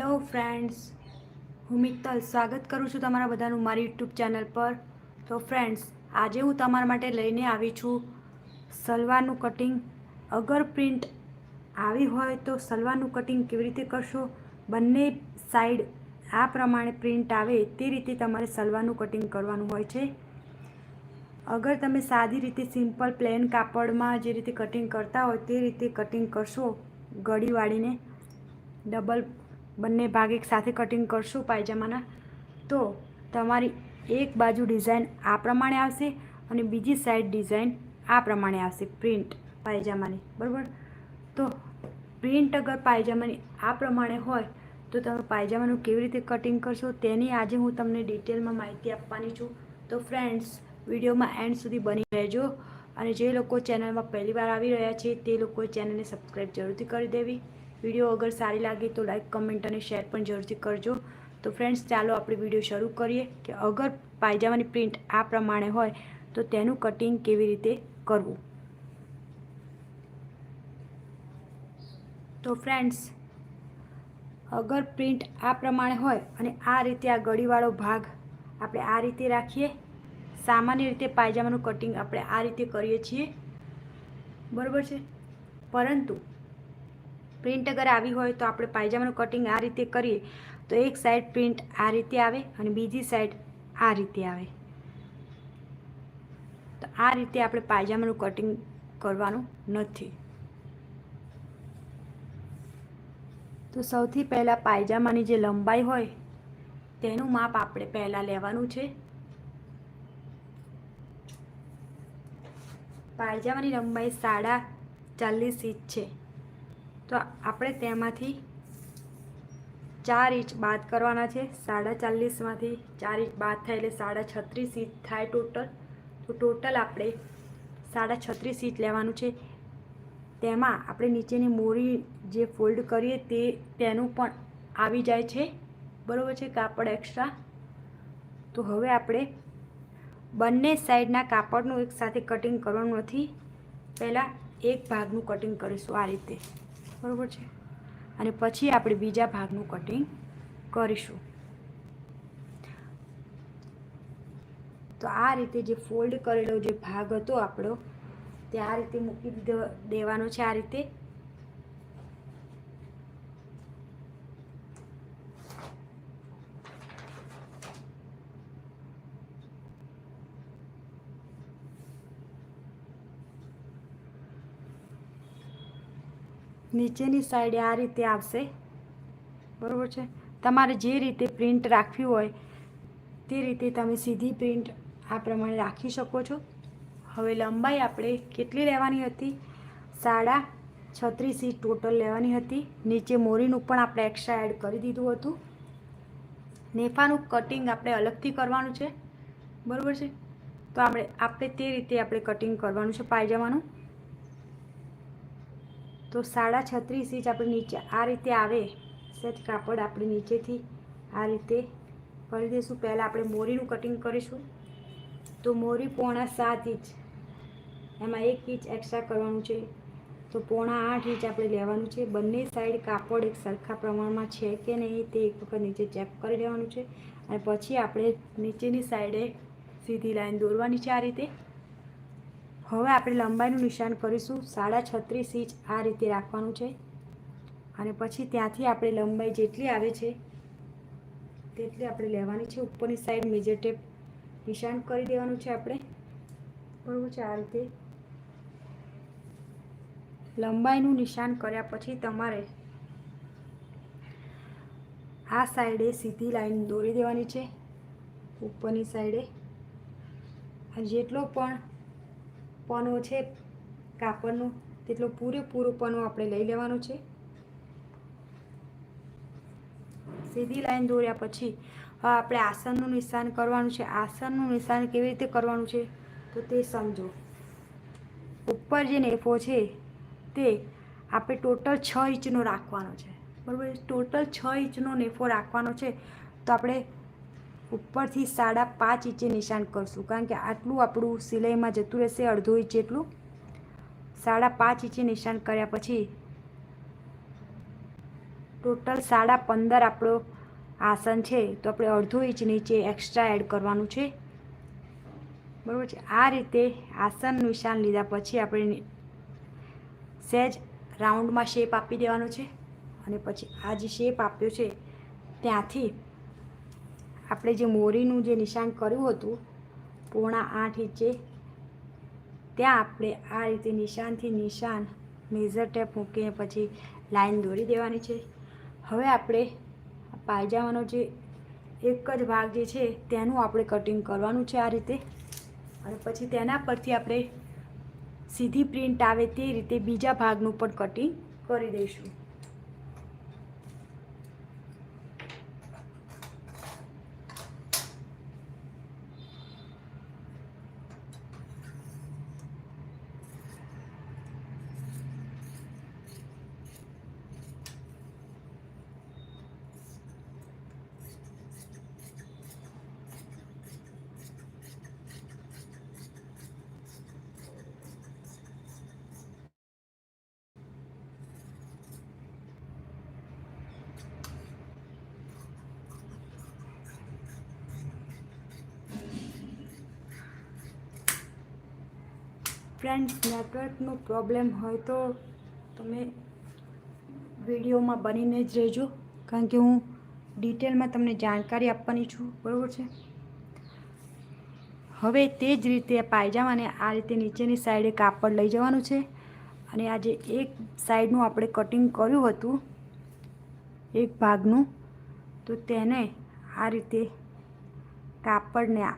Hello friends, હું મિત્તલ. સ્વાગત કરું છું તમારા બધાનું મારી યુટ્યુબ ચેનલ પર. તો ફ્રેન્ડ્સ, આજે હું તમારા માટે લઈને આવી છું સલવારનું કટિંગ. અગર પ્રિન્ટ આવી હોય તો સલવારનું કટિંગ કેવી રીતે કરશો? બંને સાઈડ આ પ્રમાણે પ્રિન્ટ આવે તે રીતે તમારે સલવારનું કટિંગ કરવાનું હોય છે. અગર તમે સાદી રીતે સિમ્પલ પ્લેન કાપડમાં જે રીતે કટિંગ કરતા હોય તે રીતે કટિંગ કરશો ગળી વાળીને ડબલ બંને ભાગ એક સાથે કટિંગ કરશું પાયજામાના. તો તમારી એક બાજુ ડિઝાઇન આ પ્રમાણે આવશે અને બીજી સાઈડ ડિઝાઇન આ પ્રમાણે આવશે. પ્રિન્ટ પાયજામાની. બરાબર? તો પ્રિન્ટ અગર પાયજામાની આ પ્રમાણે હોય, તો તમે પાયજામાનું કેવી રીતે કટિંગ કરશો તેની આજે હું તમને ડિટેલમાં માહિતી આપવાની છું. તો ફ્રેન્ડ્સ વિડીયોમાં એન્ડ સુધી બની રહેજો. અને જે લોકો ચેનલમાં પહેલીવાર આવી રહ્યા છે, તે લોકોએ ચેનલને સબસ્ક્રાઈબ જરૂરથી કરી દેવી. વીડિયો અગર સારી લાગે તો લાઈક કમેન્ટ અને શેર પણ જરૂરથી કરજો. તો ફ્રેન્ડ્સ ચાલો આપણે વીડિયો શરૂ કરીએ કે અગર પાયજામાની પ્રિન્ટ આ પ્રમાણે હોય, તો તેનું કટિંગ કેવી રીતે કરવું? તો ફ્રેન્ડ્સ અગર પ્રિન્ટ આ પ્રમાણે હોય અને આ રીતે આ ગળીવાળો ભાગ આપણે આ રીતે રાખીએ, સામાન્ય રીતે પાયજામાનું કટિંગ આપણે આ રીતે કરીએ છીએ. બરાબર છે? પરંતુ પ્રિન્ટ અગર આવી હોય તો આપણે પાયજામાનું કટિંગ આ રીતે કરીએ, તો એક સાઈડ પ્રિન્ટ આ રીતે આવે અને બીજી સાઈડ આ રીતે આવે. તો આ રીતે આપણે પાયજામાનું કટિંગ કરવાનું નથી. તો સૌથી પહેલાં પાયજામાની જે લંબાઈ હોય, તેનું માપ આપણે પહેલાં લેવાનું છે. પાયજામાની લંબાઈ સાડા ચાલીસ ઇંચ છે. તો આપણે તેમાંથી ચાર ઇંચ બાદ કરવાના છે. સાડા ચાલીસમાંથી ચાર ઇંચ બાદ થાય એટલે સાડા છત્રીસ ઇંચ થાય ટોટલ. તો ટોટલ આપણે સાડા છત્રીસ ઇંચ લેવાનું છે. તેમાં આપણે નીચેની મોરી જે ફોલ્ડ કરીએ તે તેનું પણ આવી જાય છે. બરાબર છે? કાપડ એક્સ્ટ્રા તો હવે આપણે બંને સાઈડના કાપડનું એકસાથે કટિંગ કરવાનું નથી. પહેલાં એક ભાગનું કટિંગ કરીશું આ રીતે. બરાબર છે. અને પછી આપણે બીજા ભાગનું કટિંગ કરીશું. તો આ રીતે જે ફોલ્ડ કરેલો જે ભાગ હતો આપણો, તે આ રીતે મૂકી દેવાનો છે, આ રીતે નીચેની સાઈડે આ રીતે આવશે. બરાબર છે? તમારે જે રીતે પ્રિન્ટ રાખવી હોય, તે રીતે તમે સીધી પ્રિન્ટ આ પ્રમાણે રાખી શકો છો. હવે લંબાઈ આપણે કેટલી લેવાની હતી? સાડા છત્રીસ ઇંચ ટોટલ લેવાની હતી. નીચે મોરીનું પણ આપણે એક્સ્ટ્રા એડ કરી દીધું હતું. નેફાનું કટિંગ આપણે અલગથી કરવાનું છે. બરાબર છે? તો આપણે આપણે તે રીતે આપણે કટિંગ કરવાનું છે, પાયજામાનું. તો સાડા છત્રીસ ઇંચ આપણે નીચે આ રીતે આવે સેટ કાપડ આપણે નીચેથી આ રીતે કરી દઈશું. પહેલાં આપણે મોરીનું કટિંગ કરીશું. તો મોરી પોણા સાત ઇંચ, એમાં એક ઇંચ એક્સ્ટ્રા કરવાનું છે. તો પોણા આઠ ઇંચ આપણે લેવાનું છે. બંને સાઈડ કાપડ એક સરખા પ્રમાણમાં છે કે નહીં તે એક વખત નીચે ચેક કરી લેવાનું છે. અને પછી આપણે નીચેની સાઈડે સીધી લાઈન દોરવાની છે આ રીતે. હવે આપણે લંબાઈનું નિશાન કરીશું. સાડા છત્રીસ ઇંચ આ રીતે રાખવાનું છે. અને પછી ત્યાંથી આપણે લંબાઈ જેટલી આવે છે, તેટલી આપણે લેવાની છે. ઉપરની સાઈડ મેજર ટેપ નિશાન કરી દેવાનું છે આપણે. બરાબર છે? આ રીતે. લંબાઈનું નિશાન કર્યા પછી તમારે આ સાઈડે સીધી લાઈન દોરી દેવાની છે. ઉપરની સાઈડે જેટલો પણ પનો છે, કાપડનું તેટલો પૂરેપૂરો પનો આપણે લઈ લેવાનો છે. સીધી લાઈન દોર્યા પછી હવે આપણે આસનનું નિશાન કરવાનું છે. આસનનું નિશાન કેવી રીતે કરવાનું છે? તો તે સમજો. ઉપર જે નેફો છે, તે આપણે ટોટલ છ ઇંચનો રાખવાનો છે. બરાબર? ટોટલ છ ઇંચનો નેફો રાખવાનો છે. તો આપણે ઉપરથી સાડા પાંચ ઇંચે નિશાન કરશું. કારણ કે આટલું આપણું સિલાઈમાં જતું રહેશે અડધો ઇંચ જેટલું. સાડા પાંચ ઇંચે નિશાન કર્યા પછી ટોટલ સાડા પંદર આપણો આસન છે, તો આપણે અડધો ઇંચ નીચે એક્સ્ટ્રા એડ કરવાનું છે. બરાબર છે? આ રીતે આસન નિશાન લીધા પછી આપણે સહેજ રાઉન્ડમાં શેપ આપી દેવાનો છે. અને પછી આ જે શેપ આપ્યો છે, ત્યાંથી આપણે જે મોરીનું જે નિશાન કર્યું હતું, પોણા આઠ ઇંચે, ત્યાં આપણે આ રીતે નિશાનથી નિશાન મેઝર ટેપ મૂકીને પછી લાઈન દોરી દેવાની છે. હવે આપણે પાયજામાનો જે એક જ ભાગ જે છે, તેનું આપણે કટિંગ કરવાનું છે આ રીતે. અને પછી તેના પરથી આપણે સીધી પ્રિન્ટ આવે તે રીતે બીજા ભાગનું પણ કટિંગ કરી દઈશું. ફ્રેન્ડ્સ નેટવર્કનો પ્રોબ્લેમ હોય તો તમે વિડીયોમાં બનીને જ રહેજો. કારણ કે હું ડિટેલમાં તમને જાણકારી આપવાની છું. બરાબર છે? હવે તે જ રીતે પાયજામાને આ રીતે નીચેની સાઈડે કાપડ લઈ જવાનું છે. અને આજે એક સાઈડનું આપણે કટિંગ કર્યું હતું, એક ભાગનું, તો તેને આ રીતે કાપડને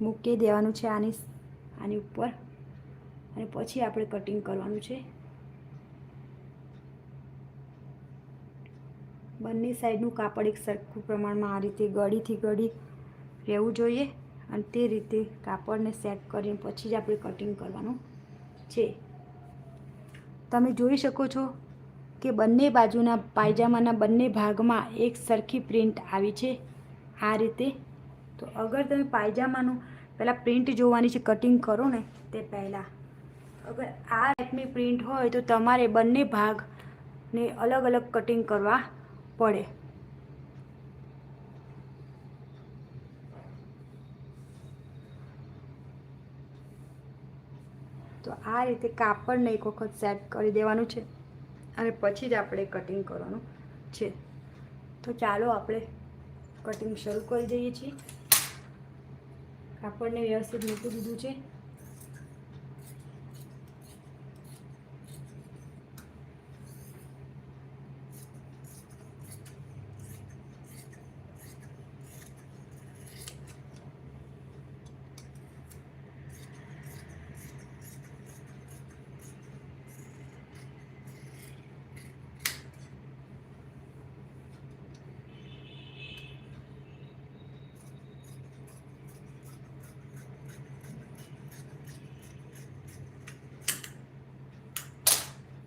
મૂકી દેવાનું છે આની આની ઉપર. અને પછી આપણે કટિંગ કરવાનું છે. બંને સાઈડનું કાપડ એક સરખું પ્રમાણમાં આ રીતે ગળીથી ગળી રહેવું જોઈએ અને તે રીતે કાપડને સેટ કરીને પછી જ આપણે કટિંગ કરવાનું છે. તમે જોઈ શકો છો કે બંને બાજુના પાયજામાના બંને ભાગમાં એક સરખી પ્રિન્ટ આવી છે આ રીતે. તો અગર તમે પાયજામાનું પહેલાં પ્રિન્ટ જોવાની છે કટિંગ કરો ને તે પહેલાં. અગર આ ટાઈપની પ્રિન્ટ હોય તો તમારે બંને ભાગને અલગ અલગ કટિંગ કરવા પડે. તો આ રીતે કાપડને એક વખત સેટ કરી દેવાનું છે અને પછી જ આપણે કટિંગ કરવાનું છે. તો ચાલો આપણે કટિંગ શરૂ કરી દઈએ છીએ. કાપડને વ્યવસ્થિત મૂકી દીધું છે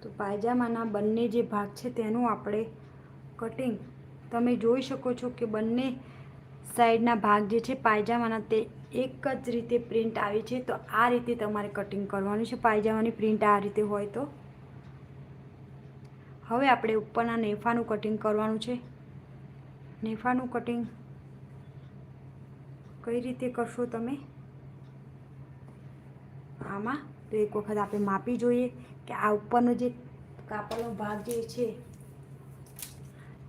તો પાયજામાના બંને જે ભાગ છે તેનું આપણે કટિંગ તમે જોઈ શકો છો કે બંને સાઈડના ભાગ જે છે પાયજામાના તે એક જ રીતે પ્રિન્ટ આવી છે. તો આ રીતે તમારે કટિંગ કરવાનું છે. પાયજામાની પ્રિન્ટ આ રીતે હોય તો. હવે આપણે ઉપરના નેફાનું કટિંગ કરવાનું છે. નેફાનું કટિંગ કઈ રીતે કરશો તમે? આમાં તો એક વખત આપણે માપી જોઈએ કે આ ઉપરનો જે કાપડનો ભાગ જે છે,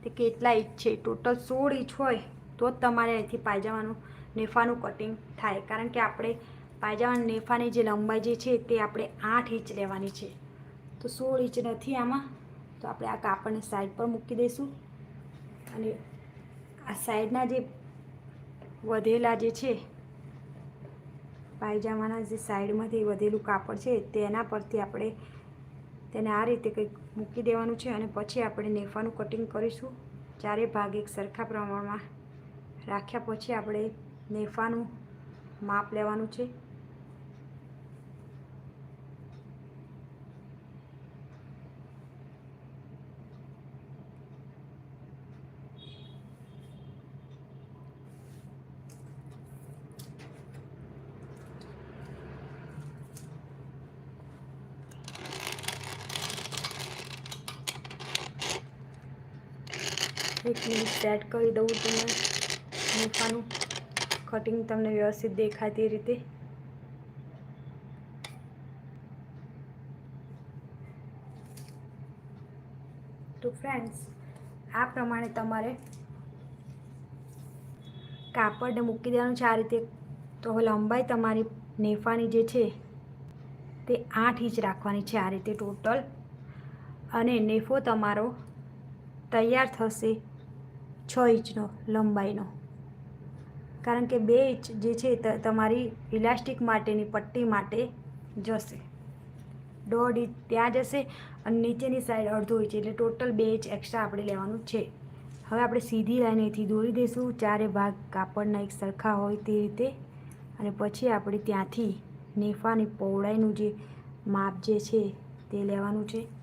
તે કેટલા ઇંચ છે? ટોટલ સોળ ઇંચ હોય તો જ તમારે અહીંથી પાયજામાનું નેફાનું કટિંગ થાય. કારણ કે આપણે પાયજામાના નેફાની જે લંબાઈ જે છે, તે આપણે આઠ ઇંચ લેવાની છે. તો સોળ ઇંચ નથી આમાં. તો આપણે આ કાપડને સાઈડ પર મૂકી દઈશું. અને આ સાઈડના જે વધેલા જે છે, પાયજામાના જે સાઈડમાંથી વધેલું કાપડ છે, તેના પરથી આપણે તેને આ રીતે કંઈક મૂકી દેવાનું છે અને પછી આપણે નેફાનું કટિંગ કરીશું. ચારે ભાગ એક સરખા પ્રમાણમાં રાખ્યા પછી આપણે નેફાનું માપ લેવાનું છે. એક મિનિટ સેટ કરી દઉં તમને. નેફાનું કટિંગ તમને વ્યવસ્થિત દેખાય તે રીતે. તો ફ્રેન્ડ્સ આ પ્રમાણે તમારે કાપડને મૂકી દેવાનું છે આ રીતે. તો લંબાઈ તમારી નેફાની જે છે તે આઠ ઇંચ રાખવાની છે આ રીતે ટોટલ અને નેફો તમારો તૈયાર થશે છ ઇંચનો, લંબાઈનો. કારણ કે બે ઇંચ જે છે તમારી ઇલાસ્ટિક માટેની પટ્ટી માટે જશે. દોઢ ઇંચ ત્યાં જશે અને નીચેની સાઈડ અડધો ઇંચ, એટલે ટોટલ બે ઇંચ એક્સ્ટ્રા આપણે લેવાનું છે. હવે આપણે સીધી લાઈન અહીંથી દોરી દઈશું. ચારે ભાગ કાપડના એક સરખા હોય તે રીતે. અને પછી આપણે ત્યાંથી નેફાની પહોળાઈનું જે માપ જે છે તે લેવાનું છે.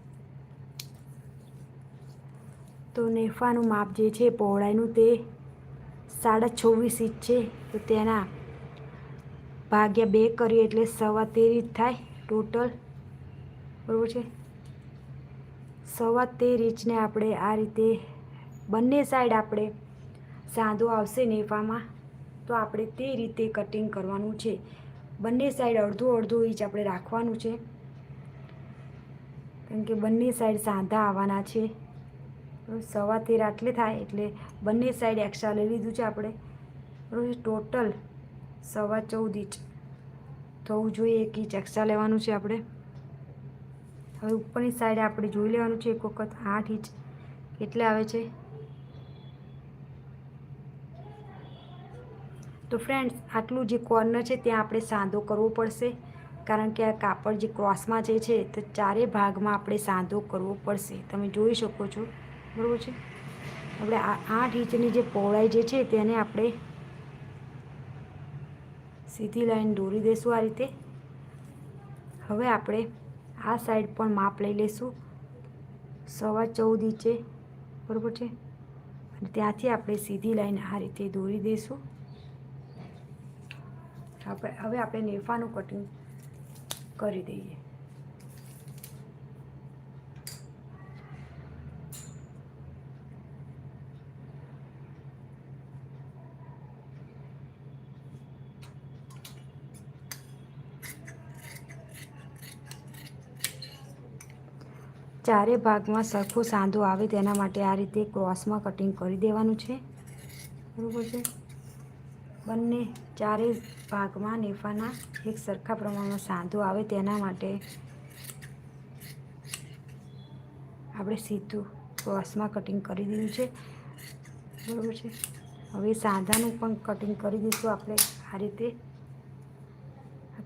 તો નેફાનું માપ જે છે પહોળાઈનું તે સાડા છવ્વીસ ઇંચ છે. તો તેના ભાગ્યા બે કરીએ એટલે સવા તેર ઇંચ થાય ટોટલ. બરાબર છે? સવા તેર ઇંચને આપણે આ રીતે બંને સાઈડ આપણે સાંધો આવશે નેફામાં. તો આપણે તે રીતે કટિંગ કરવાનું છે. બંને સાઈડ અડધો અડધો ઇંચ આપણે રાખવાનું છે. કારણ કે બંને સાઈડ સાંધા આવવાના છે. સવા તેર આટલે થાય એટલે બંને સાઈડ એક્સ્ટ્રા લઈ લીધું છે આપણે. બરાબર ટોટલ સવા ચૌદ ઇંચ થવું જોઈએ, એક ઇંચ એક્સ્ટ્રા લેવાનું છે આપણે. હવે ઉપરની સાઈડે આપણે જોઈ લેવાનું છે, એક વખત આઠ ઇંચ કેટલે આવે છે. તો ફ્રેન્ડ્સ આટલું જે કોર્નર છે ત્યાં આપણે સાંધો કરવો પડશે. કારણ કે આ કાપડ જે ક્રોસમાં જે છે, તો ચારે ભાગમાં આપણે સાંધો કરવો પડશે. તમે જોઈ શકો છો. બરાબર છે? આપણે આ આઠ ઇંચની જે પહોળાઈ જે છે તેને આપણે સીધી લાઈન દોરી દઈશું આ રીતે. હવે આપણે આ સાઈડ પણ માપ લઈ લઈશું સવા ચૌદ ઇંચે, બરાબર છે? અને ત્યાંથી આપણે સીધી લાઈન આ રીતે દોરી દઈશું આપણે, હવે આપણે નેફાનું કટિંગ કરી દઈએ. ચારે ભાગમાં સરખો સાંધો આવે તેના માટે આ રીતે ક્રોસમાં કટિંગ કરી દેવાનું છે. બરાબર છે? બંને ચારે ભાગમાં નેફાના એક સરખા પ્રમાણમાં સાંધો આવે તેના માટે આપણે સીધું ક્રોસમાં કટિંગ કરી દીધું છે. બરાબર છે? હવે સાંધાનું પણ કટિંગ કરી દઈશું આપણે આ રીતે.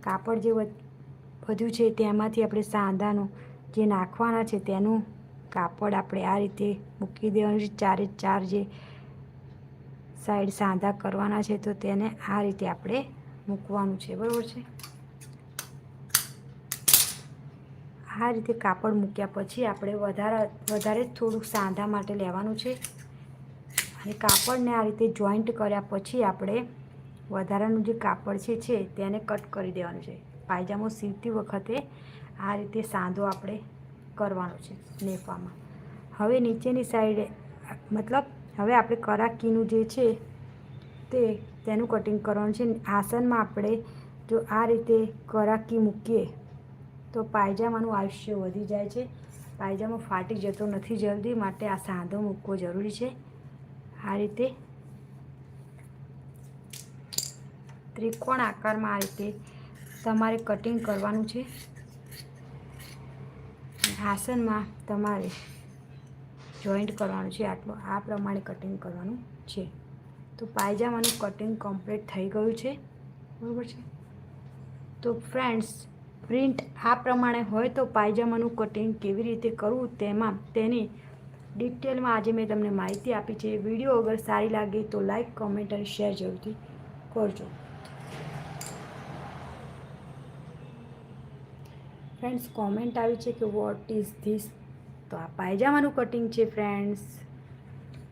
કાપડ જે વધ- વધ્યું છે તેમાંથી આપણે સાંધાનું જે નાખવાના છે તેનું કાપડ આપણે આ રીતે મૂકી દેવાનું છે. ચારે ચાર જે સાઈડ સાંધા કરવાના છે તો તેને આ રીતે આપણે મૂકવાનું છે. બરાબર છે? આ રીતે કાપડ મૂક્યા પછી આપણે વધારે વધારે થોડુંક સાંધા માટે લેવાનું છે. અને કાપડને આ રીતે જોઈન્ટ કર્યા પછી આપણે વધારાનું જે કાપડ છે તેને કટ કરી દેવાનું છે. પાયજામો સીવતી વખતે આ રીતે સાંધો આપણે કરવાનો છે નેફામાં. હવે નીચેની સાઈડે, મતલબ હવે આપણે કરાકીનું જે છે તે, તેનું કટિંગ કરવાનું છે. આસનમાં આપણે જો આ રીતે કરાકી મૂકીએ, તો પાયજામાનું આયુષ્ય વધી જાય છે. પાયજામો ફાટી જતો નથી જલ્દી, માટે આ સાંધો મૂકવો જરૂરી છે. આ રીતે ત્રિકોણ આકારમાં આ રીતે તમારે કટિંગ કરવાનું છે. આસનમાં તમારે જોઈન્ટ કરવાનું છે, આટલું, આ પ્રમાણે કટિંગ કરવાનું છે. તો પાયજામાનું કટિંગ કમ્પ્લીટ થઈ ગયું છે. બરાબર છે? તો ફ્રેન્ડ્સ પ્રિન્ટ આ પ્રમાણે હોય તો પાયજામાનું કટિંગ કેવી રીતે કરવું તેમાં, તેની ડિટેલમાં આજે મેં તમને માહિતી આપી છે. વીડિયો અગર સારી લાગે તો લાઈક કમેન્ટ અને શેર જરૂરથી કરજો. ફ્રેન્ડ્સ કોમેન્ટ આવી છે કે વોટ ઇઝ ધીસ તો આ પાયજામાનું કટિંગ છે ફ્રેન્ડ્સ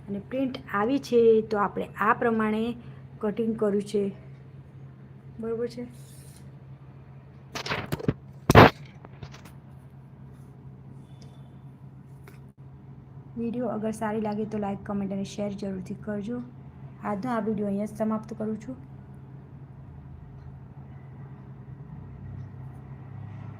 અને પ્રિન્ટ આવી છે, તો આપણે આ પ્રમાણે કટિંગ કર્યું છે. બરાબર છે? વીડિયો અગર સારી લાગે તો લાઈક કમેન્ટ અને શેર જરૂરથી કરજો. આજનો આ વીડિયો અહીંયા સમાપ્ત કરું છું.